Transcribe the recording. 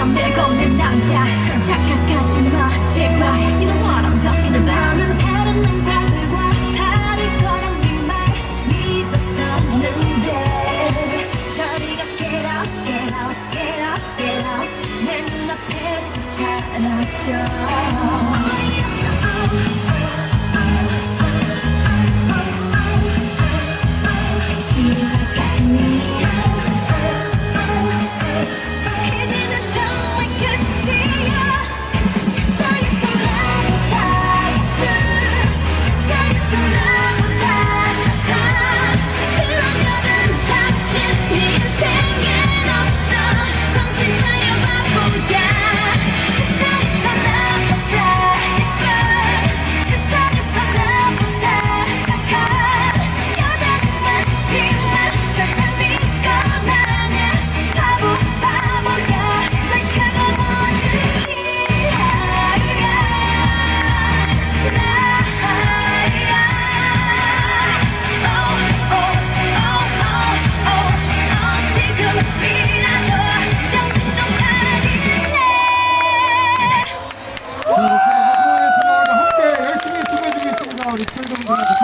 담배 걷는 남자 착각하지 마 제발 You know what I'm talking about 나는 다른 남자들과 다를 거란 네말 믿었었는데 저리가 get out get out get out get out 내 눈앞에서 사라져 우리 출동분들.